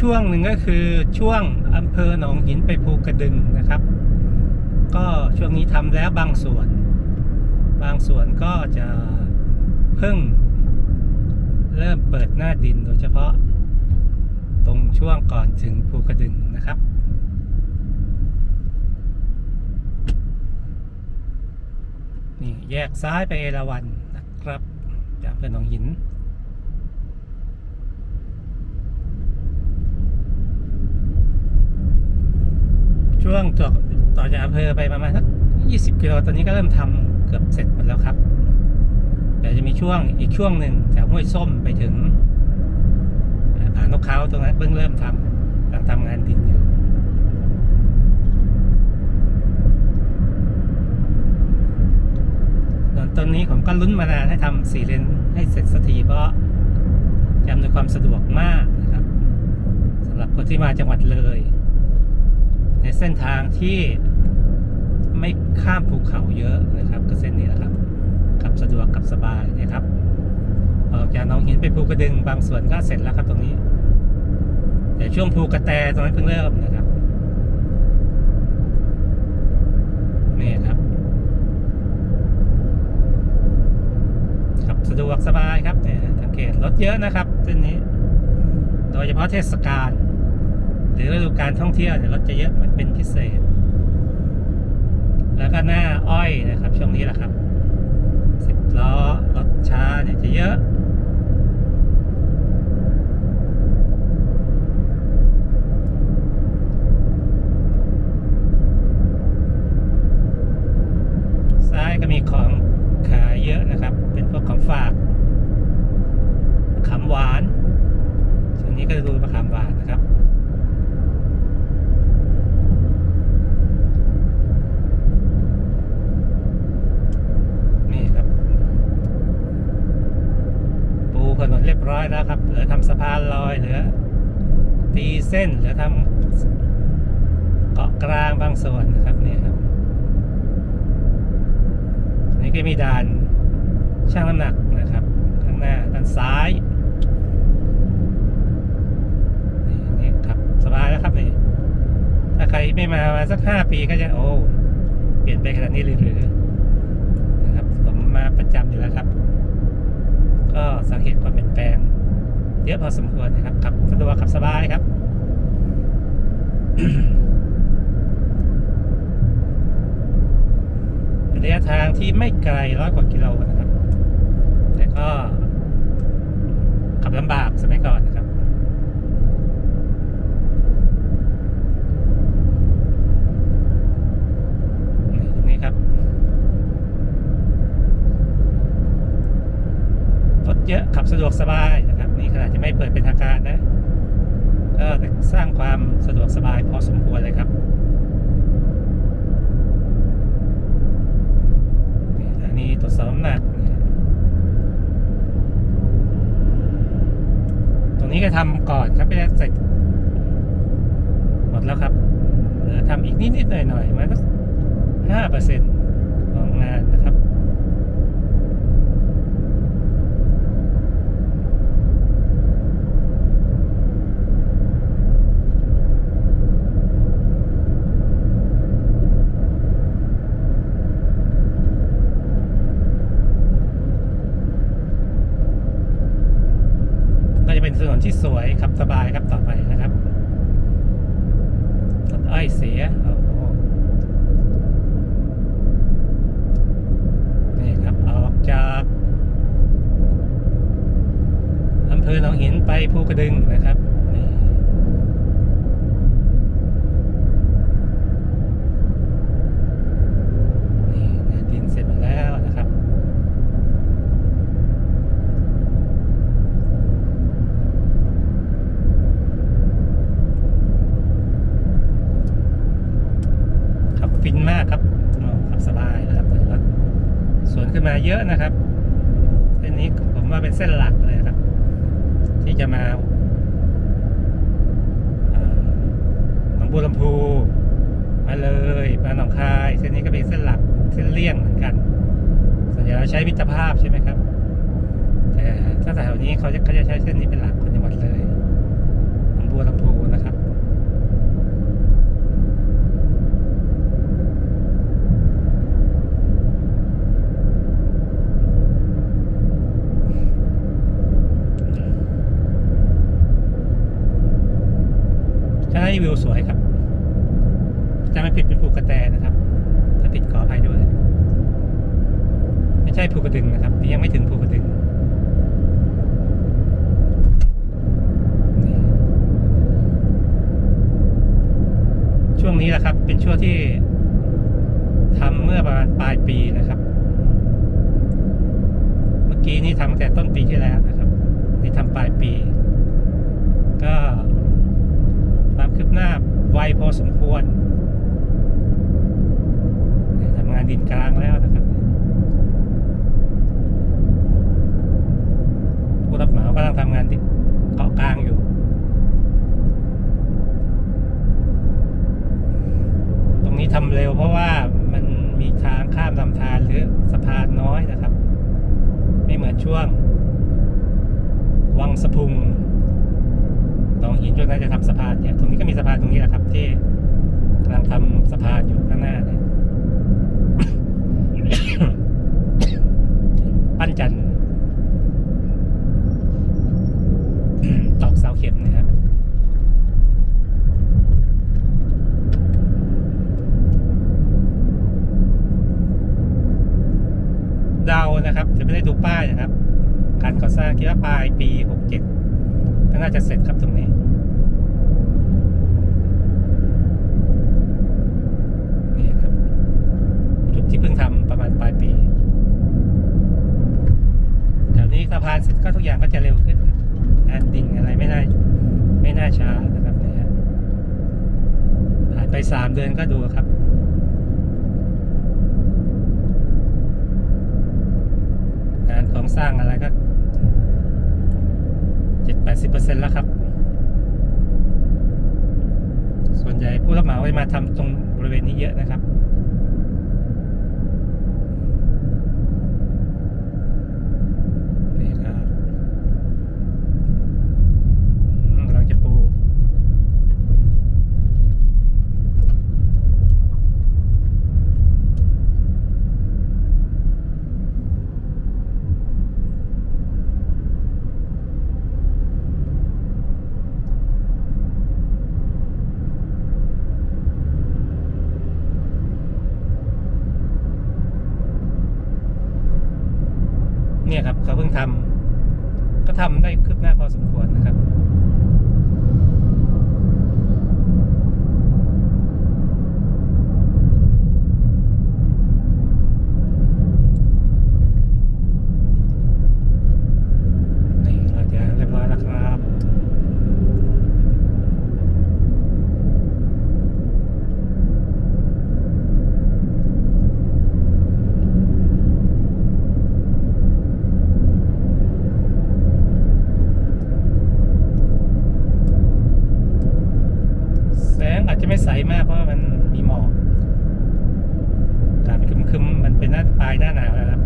ช่วงหนึ่งก็คือช่วงอำเภอหนองหินไปภูกระดึงนะครับ ก็ช่วงนี้ทำแล้วบางส่วน บางส่วนก็จะเพิ่ง เริ่มเปิดหน้าดินโดยเฉพาะ ตรงช่วงก่อนถึงภูกระดึงนะครับนี่แยกซ้ายไปเอราวันนะครับจากอำเภอหนองหิน ช่วงต่อต่อจากอำเภอไปประมาณสัก20กิโลตอนนี้ก็เริ่มทำเกือบเสร็จหมดแล้วครับแต่จะมีช่วงอีกช่วงหนึ่งแถวห้วยส้มไปถึงเอ่านนกเขาตรงนั้นเพิ่งเริ่มทำกำลังทำงานดินอยู่ส่วนต้นนี้ผมก็ลุ้นมานานให้ทำสี่เลนให้เสร็จสักทีเพราะจะอำนวยความสะดวกมากนะครับสำหรับคนที่มาจังหวัดเลย ในเส้นทางที่ไม่ข้ามภูเขาเยอะนะครับ ก็เส้นนี้แหละครับขับสะดวกขับสบายนะครับออกจากหนองหินไปภูกระดึงบางส่วนก็เสร็จแล้วครับตรงนี้ แต่ช่วงภูกระแตตรงนั้นเพิ่งเริ่มนะครับนี่ครับขับสะดวกสบายครับเนี่ยสังเกตรถเยอะนะครับเส้นนี้ โดยเฉพาะเทศกาล หรือฤดูการท่องเที่ยวเนี่ยรถจะเยอะเป็นพิเศษ แล้วก็หน้าอ้อยนะครับ ช่วงนี้แหละครับสิบล้อรถช้าเนี่ยจะเยอะซ้ายก็มีของขายเยอะนะครับ เป็นพวกของฝากขมหวานช่วงนี้ก็จะดูมะขามหวานนะครับ นี่ครับ ปูถนน เรียบร้อยแล้วครับ เหลือทำสะพานลอยเหลือตีเส้นเหลือทำเกาะกลางบางส่วนนะครับนี่ครับนนี้ก็มีด่านช่างน้ำหนักนะครับข้างหน้าด้านซ้ายนี่นี่ครับสบายแล้วครับนี่ถ้าใครไม่มามาสักห้าปีก็จะโอ้เปลี่ยนไปขนาดนี้เลยหรือนะครับ ผมมาประจำอยู่แล้วครับ ก็สังเกตความเปลี่ยนแปลง เยอะพอสมควรนะครับขับสะดวกขับสบายครับเป็นระยะทางที่ไม่ไกลร้อยกว่ากิโลนะครับ แต่ก็ขับลำบากสมัยก่อนนะครับ นี่ตรงนี้ครับ รถเยอะขับสะด วกสบายนะครับ นี่ขนาดจะไม่เปิดเป็นทางการนะก็สร้างความสะดวกสบายพอสมควรเลยครับอันนี้ตรวจสอบน้ำหนักตรงนี้ก็ทำก่อนครับไม่ได้เสร็จหมดแล้วครับเหลือทำอีกนิดนิดๆหน่อยหน่อยๆมาสักห้าเปอร์เซ็นต์ของงานนะครับ ก็จะเป็นถนนที่สวยขับสบายครับต่อไปนะครับรถอ้อยเสียโอ้โหนี่ครับ ออกจากอำเภอหนองหินไป ภูกระดึงนะครับนี่นี่ดินเสร็จหมดแล้วนะครับขับฟินมากครับขับสบายนะครับรถสวนขึ้นมาเยอะนะครับ เส้นนี้ผมว่าเป็นเส้นหลักเลย ที่จะมาหนองบัวลำพูมาเลยมาหนองคาย เส้นนี้ก็เป็นเส้นหลักเส้นเลี่ยงเหมือนกัน ส่วนใหญ่เราใช้มิตรภาพใช่ไหมครับ แต่ถ้าแถวนี้เขาจะเขาจะใช้เส้นนี้เป็นหลักคนจังหวัดเลยหนองบัวลำพู ถ้าได้วิวสวยครับจะไม่ผิดเป็นภูกระแตนะครับ ถ้าผิดขออภัยด้วย ไม่ใช่ภูกระดึงนะครับ นี่ยังไม่ถึงภูกระดึงช่วงนี้แหละครับ เป็นช่วงที่ทำเมื่อประมาณปลายปีนะครับ เมื่อกี้นี่ทำตั้งแต่ต้นปีที่แล้วนะครับ นี่ทำปลายปี ก็ความคืบหน้าไวพอสมควรเนี่ยทำงานดินกลางแล้วนะครับ ผู้รับเหมากำลังทำงานดินเกาะกลางอยู่ ตรงนี้ ทำเร็วเพราะว่ามันมีทางข้ามลำธารหรือสะพานน้อยนะครับ ไม่เหมือนช่วง วังสะพุงหนองหินช่วงนั้นจะทำสะพานเนี่ยตรงนี้ก็มีสะพานตรงนี้แหละครับ ที่กำลังทำสะพานอยู่ข้างหน้าเนี่ย ปั้นจันทร์ ตอกเสาเข็มนะครับ เดานะครับจะไม่ได้ดู ป้ายนะครับ การก่อสร้างคิดว่าปลายปี 67 ก็น่าจะเสร็จครับตรงนี้ นี่ครับ จุดที่เพิ่งทำประมาณปลายปีแถวนี้สะพานเสร็จก็ทุกอย่างก็จะเร็วขึ้นงานดินอะไรไม่น่าไม่น่าช้านะครับเนี่ยฮะผ่านไปสามเดือนก็ดูครับ งานของ สร้างอะไรก็เจ็ดแปดสิบเปอร์เซ็นต์แล้วครับ ส่วนใหญ่ผู้รับเหมาจะมาทำตรงบริเวณนี้เยอะนะครับ นี่ครับอืมกำลังจะปู เนี่ยครับเขาเพิ่งทำก็ทำได้คืบหน้าพอสมควรนะครับ นี่เราจะเรียบร้อยแล้วครับ แสงอา จะไม่ใสมากเพราะมันมีหมอกอากาศมันคึมๆมันเป็นหน้าปลายหน้าหนาวแล้วครับ